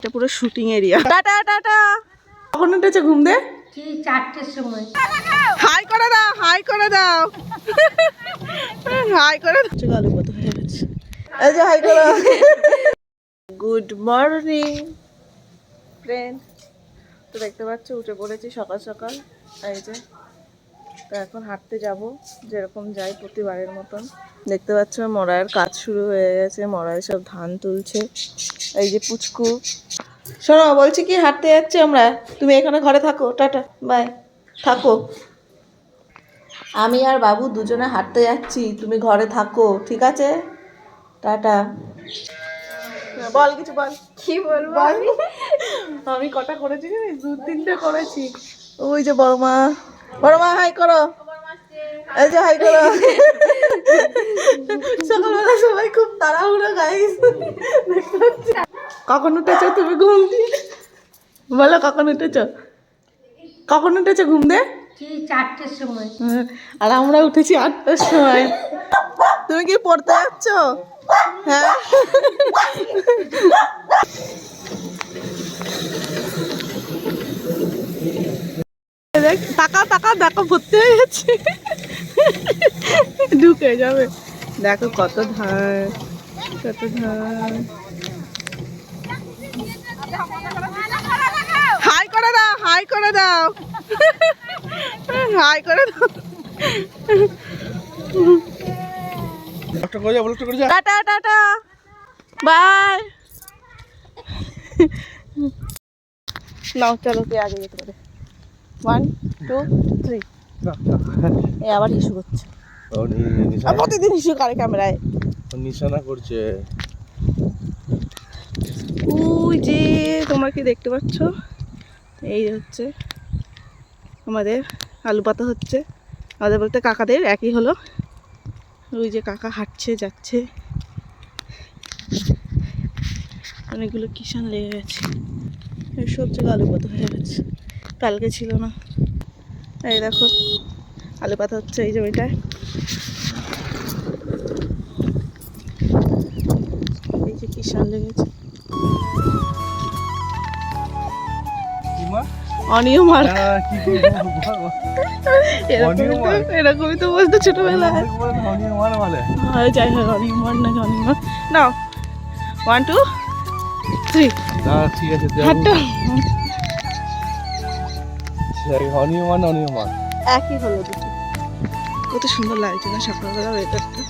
এটা পুরো shooting area tata tata. কখন উঠেছে ঘুম দে? চারটের সময়। হাই করে দাও হাই করে দাও। হাই করে দাও। চলো আলু হয়ে গেছে। এই যে হাই করো। গুড মর্নিং ফ্রেন্ড তো দেখতে পাচ্ছ উঠে পড়েছি সকাল সকাল। এই যে তো এখন হাঁটতে যাব যেরকম যাই প্রতিবারের মতন। দেখতে পাচ্ছ মরায়ের কাজ শুরু হয়ে গেছে মরায় সব ধান তুলছে। এই যে পুচকু। শোনো বলছি কি হাঁটতে যাচ্ছি আমরা? তুমি এখানে ঘরে থাকো টাটা বাই। থাকো। আমি আর বাবু দুজনে হাঁটতে যাচ্ছি তুমি ঘরে থাকো ঠিক আছে? টাটা। বল কিছু বল। কি বলব বল। আমি? কটা করেছি দু তিনটে করেছি। ওই যে বড় মা। বড় মা হাই করো। এই যে হাই করো। সকালবেলা সবাই খুব তাড়াহুড়ো গাইস কখন উঠেছো তুমি ঘুম বলো কখন উঠেছো? কখন উঠেছো ঘুম সেই চারটের সময়। আর আমরা উঠেছি আটটার সময়। তুমি কি পড়তে যাচ্ছ? হ্যাঁ। দেখ, টাকা তাকাও দেখো ভর্তি হয়ে যাচ্ছে ঢুকে যাবে। দেখো কত ধান কত ধান হাই করে দাও হাই করে দাও। হাই করে দাও। টাটা টাটা। বাই। নাও চলো কে আগে যেতে পারে ওয়ান টু থ্রি এ আবার ইস্যু করছে। প্রতিদিন ইস্যু করে ক্যামেরায়। নিশানা করছে। ওই যে তোমরা কি দেখতে পাচ্ছ? এই হচ্ছে আমাদের আলু পাতা হচ্ছে। আমাদের বলতে কাকাদের একই হলো। ওই যে কাকা হাঁটছে যাচ্ছে। অনেকগুলো কিষান লেগে গেছে। এই সব জায়গায় আলু পাতা হয়ে গেছে। কালকে ছিল না। এই দেখো আলু পাতা হচ্ছে এই জমিটায় এই যে কিষান লেগেছে। অনিয়ম আর? এরকমই তো বলতো ছোটবেলায়। মানে হয় যাই হোক অনিয়ম আর নাকি অনিয়ম। নাও। ওয়ান টু থ্রি ঠিক আছে একই হলো দুটো। কত সুন্দর লাগছে না সকালবেলা ওয়েদারটা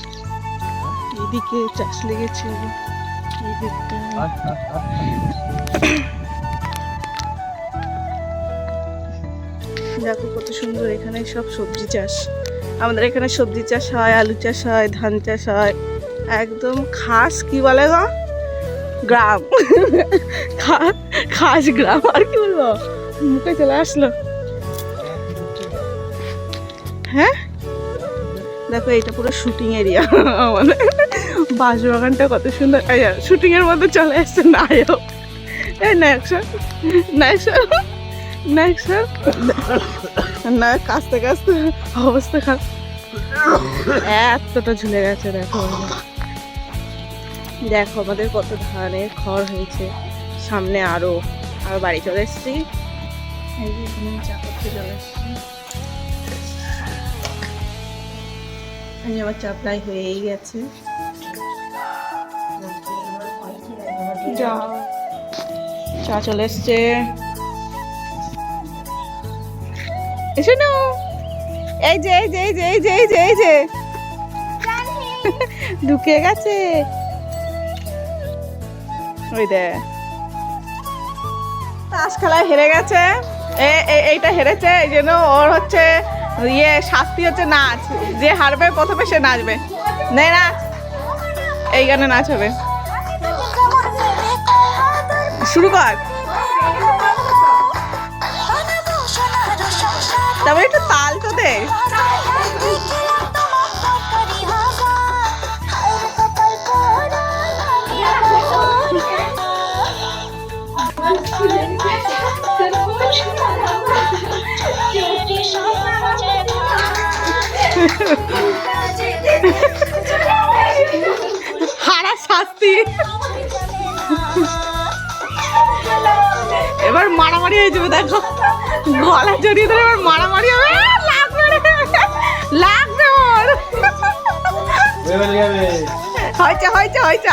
এদিকে চাষ লেগেছে। দেখো কত সুন্দর এখানে সব সবজি চাষ। আমাদের এখানে সবজি চাষ হয়, আলু চাষ হয়, ধান চাষ হয়। একদম খাস কি বলে গো? গ্রাম। খাস গ্রাম। আর কি বলব? মুখে চলে আসলো। হ্যাঁ? দেখো এটা পুরো শুটিং এরিয়া আমাদের বাঁশবাগানটা কত সুন্দর। শুটিং এর মধ্যে চলে এসছে নায়ক। এই নায়ক স্যার নায়ক স্যার নায়ক স্যার। নায়ক কাঁচতে অবস্থা খারাপ। এতটা ঝুলে গেছে, দেখো। দেখো, আমাদের কত ধানের খড় হয়েছে। সামনে আরও, আর বাড়ি চলে এসেছি। এই চলে এসেছি। যে আমার চা প্রায় হয়েই গেছে। চা চলে এসছে। এসে নাও। এই যে এই যে এই যে এই যে এই যে এই যে। ঢুকে গেছে। ওই দে। তাস খেলায় হেরে গেছে। এইটা হেরেছে এই জন্য ওর হচ্ছে ইয়ে শাস্তি হচ্ছে নাচ। যে হারবে প্রথমে সে নাচবে। নে, নাচ। এই গানে নাচ হবে। শুরু কর। তবে একটু তাল তো দে হারা শাস্তি। এবার মারামারি হয়ে যাবে দেখো। গলা জড়িয়ে ধরে এবার মারামারি হবে। লাগবে লাগবে ওর। হয়েছে হয়েছে হয়েছে।